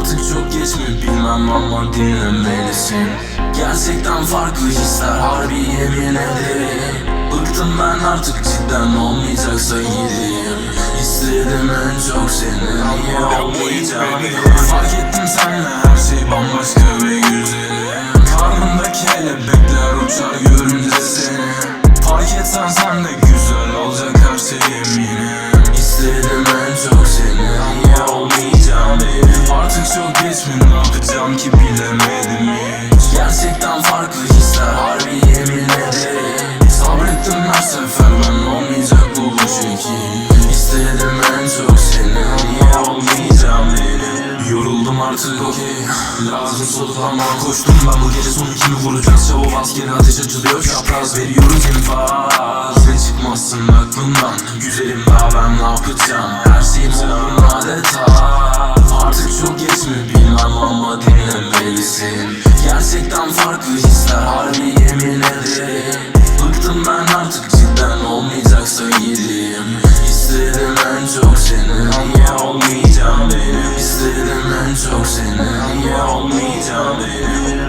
Artık çok geç mi bilmem ama dinlemelisin Gerçekten farklı hisler harbi yemin ederim Bıktım ben artık cidden olmayacaksa gideyim İstedim en çok seni niye olmayacağım Fark ettim senle her şey bambaşka ve güzelim Karnımda kelebekler uçar görünce seni. Fark etsen sen de güzel olacak her şey eminim ne yapacağım ki bilemedim hiç. Gerçekten farklı hisler. Harbi yemin ederim. Sabrettim her sefer ben olmayacak bu şekil. İstedim en çok seni niye olmayacağım benim Yoruldum artık okey. Lazım soluklanma Koştum ben. Bu gece sonu kimi vuracağız Çabuk askeri ateş açılıyor. Çapraz Veriyoruz infaz. Ve çıkmazsın aklımdan. Güzelim daha ben ne yapacağım? Her şeyim olur geç mi bilmem ama dinlemelisin. Gerçekten farklı hisler harbi yemin ederim. Bıktım ben artık cidden olmayacaksa gideyim İstedim en çok seni niye olmayacağım benim İstedim en çok seni niye olmayacağım benim